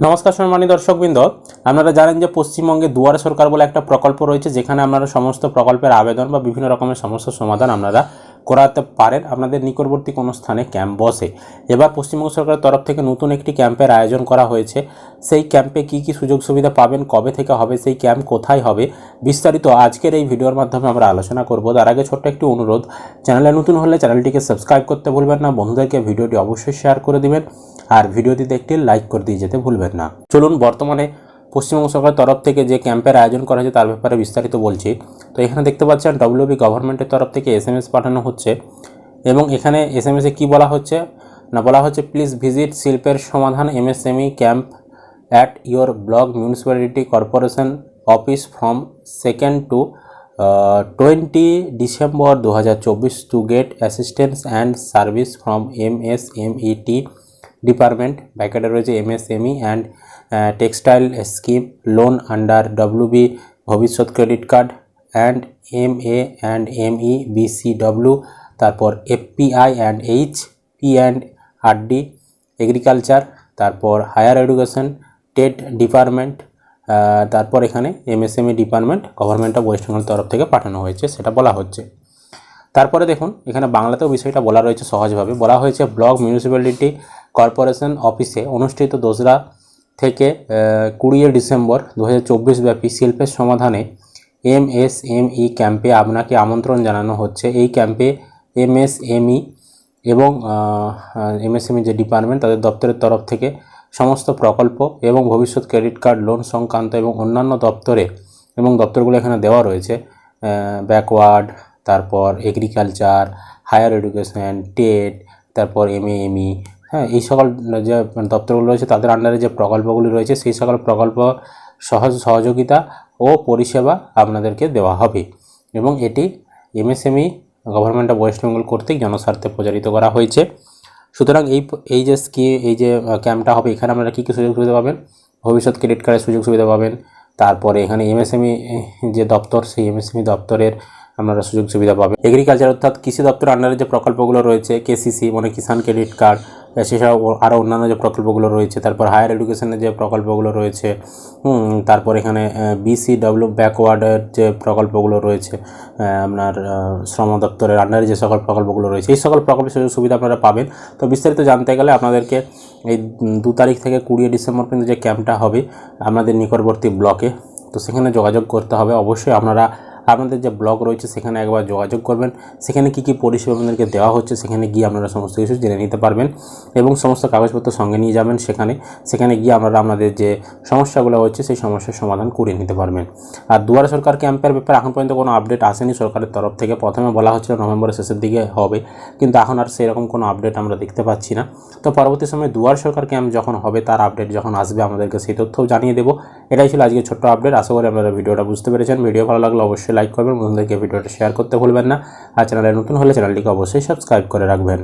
নমস্কার সম্মানী দর্শকবৃন্দ, আপনারা জানেন যে পশ্চিমবঙ্গে দুয়ারে সরকার বলে একটা প্রকল্প রয়েছে, যেখানে আপনারা সমস্ত প্রকল্পের আবেদন বা বিভিন্ন রকমের সমস্যার সমাধান আপনারা করাতে পারেন আপনাদের নিকটবর্তী কোনো স্থানে ক্যাম্প বসে এবার পশ্চিমবঙ্গ সরকারের তরফ থেকে নতুন একটি ক্যাম্পের আয়োজন করা হয়েছে। সেই ক্যাম্পে কি কি সুযোগ সুবিধা পাবেন, কবে থেকে হবে, সেই ক্যাম্প কোথায় হবে, বিস্তারিত আজকের এই ভিডিওর মাধ্যমে আমরা আলোচনা করব। তার আগে ছোট্ট একটি অনুরোধ, চ্যানেলে নতুন হলে চ্যানেলটিকে সাবস্ক্রাইব করতে ভুলবেন না, বন্ধুদেরকে ভিডিওটি অবশ্যই শেয়ার করে দিবেন, আর ভিডিওটিতে একটি লাইক করে দিয়ে যেতে ভুলবেন না। চলুন বর্তমানে পশ্চিমবঙ্গ সরকারের তরফ থেকে যে ক্যাম্পের আয়োজন করা হয়েছে তার ব্যাপারে বিস্তারিত বলছি। তো এখানে দেখতে পাচ্ছেন ডব্লিউবি গভর্নমেন্টের তরফ থেকে এস পাঠানো হচ্ছে এবং এখানে এস এম এসে কী বলা হচ্ছে? না, বলা হচ্ছে প্লিজ ভিজিট শিল্পের সমাধান MSME camp at your block municipality corporation office from second to twenty December দু হাজার চব্বিশ to get assistance and service from M S M ET department ব্যাকেটে রয়েছে MSME and textile scheme loan under WB Bhabishyat credit card and M A and M E BCW তারপর FPI and H P and RD agriculture তারপর higher education TET department তারপর এখানে MSME department government of West Bengal তরফ থেকে পাঠানো হয়েছে, সেটা বলা হচ্ছে। তারপরে দেখুন, এখানে বাংলাতেও বিষয়টা বলা রয়েছে সহজভাবে। বলা হয়েছে, ব্লক মিউনিসিপ্যালিটি কর্পোরেশন অফিসে অনুষ্ঠিত দোসরা থেকে কুড়ি ডিসেম্বর দু হাজার চব্বিশ ব্যাপী শিল্পের সমাধানে এম এস এম ই ক্যাম্পে আপনাকে আমন্ত্রণ জানানো হচ্ছে। এই ক্যাম্পে এম এস এম ই এবং এমএসএমই যে ডিপার্টমেন্ট, তাদের দপ্তরের তরফ থেকে সমস্ত প্রকল্প এবং ভবিষ্যৎ ক্রেডিট কার্ড, লোন সংক্রান্ত এবং অন্যান্য দপ্তরে এবং দপ্তরগুলো এখানে দেওয়া রয়েছে ব্যাকওয়ার্ড তারপর এগ্রিকালচার হায়ার এডুকেশন টেট তারপর এম এমএএমই হ্যাঁ এই সকল যে দপ্তরগুলো রয়েছে, তাদের আন্ডারে যে প্রকল্পগুলি রয়েছে, সেই সকল প্রকল্প সহজ সহযোগিতা ও পরিষেবা আপনাদেরকে দেওয়া হবে। এবং এটি MSME government of West Bengal কর্তৃক জনস্বার্থে প্রচারিত করা হয়েছে। সুতরাং এই এই যে স্কি এই যে ক্যাম্পটা হবে, এখানে আপনারা কী কী সুযোগ সুবিধা পাবেন? ভবিষ্যৎ ক্রেডিট কার্ডের সুযোগ সুবিধা পাবেন। তারপরে এখানে এমএসএমই যে দপ্তর, সেই এমএসএমই দপ্তরের আপনারা সুযোগ সুবিধা পাবেন। এগ্রিকালচার অর্থাৎ কৃষি দপ্তরের আন্ডারে যে প্রকল্পগুলো রয়েছে কেসিসি মানে কিষাণ ক্রেডিট কার্ড সেসব আরও অন্যান্য যে প্রকল্পগুলো রয়েছে, তারপর হায়ার এডুকেশনের যে প্রকল্পগুলো রয়েছে তারপর এখানে বিসিডব্লিউ ব্যাকওয়ার্ডের যে প্রকল্পগুলো রয়েছে আপনার শ্রম দপ্তরের আন্ডারে যে সকল প্রকল্পগুলো রয়েছে, এই সকল প্রকল্পের সুযোগ সুবিধা আপনারা পাবেন। তো বিস্তারিত জানতে গেলে আপনাদেরকে এই দু তারিখ থেকে কুড়ি ডিসেম্বর পর্যন্ত যে ক্যাম্পটা হবে, আপনাদের নিকটবর্তী ব্লকে, তো সেখানে যোগাযোগ করতে হবে। অবশ্যই আপনারা আপনাদের যে ব্লগ রয়েছে, সেখানে একবার যোগাযোগ করবেন। সেখানে কী কী পরিষেবা আপনাদেরকে দেওয়া হচ্ছে, সেখানে গিয়ে আপনারা সমস্ত কিছু জেনে নিতে পারবেন এবং সমস্ত কাগজপত্র সঙ্গে নিয়ে যাবেন সেখানে। সেখানে গিয়ে আপনারা আপনাদের যে সমস্যাগুলো হচ্ছে, সেই সমস্যার সমাধান করে নিতে পারবেন। আর দুয়ারে সরকার ক্যাম্পের ব্যাপারে এখন পর্যন্ত কোনো আপডেট আসেনি সরকারের তরফ থেকে। প্রথমে বলা হচ্ছিল নভেম্বরের শেষের দিকে হবে, কিন্তু এখন আর সেরকম কোনো আপডেট আমরা দেখতে পাচ্ছি না। তো পরবর্তী সময় দুয়ার সরকার ক্যাম্প যখন হবে, তার আপডেট যখন আসবে আমাদেরকে সেই তথ্যও জানিয়ে দেবো। এটাই ছিল আজকে ছোট্ট আপডেট আশা করি আপনারা ভিডিওটা বুঝতে পেরেছেন। ভিডিও ভালো লাগলে অবশ্যই লাইক করবেন, বন্ধুদেরকে ভিডিওটা শেয়ার করতে ভুলবেন না। আর চ্যানেলে নতুন হলে চ্যানেলটিকে অবশ্যই সাবস্ক্রাইব করে রাখবেন।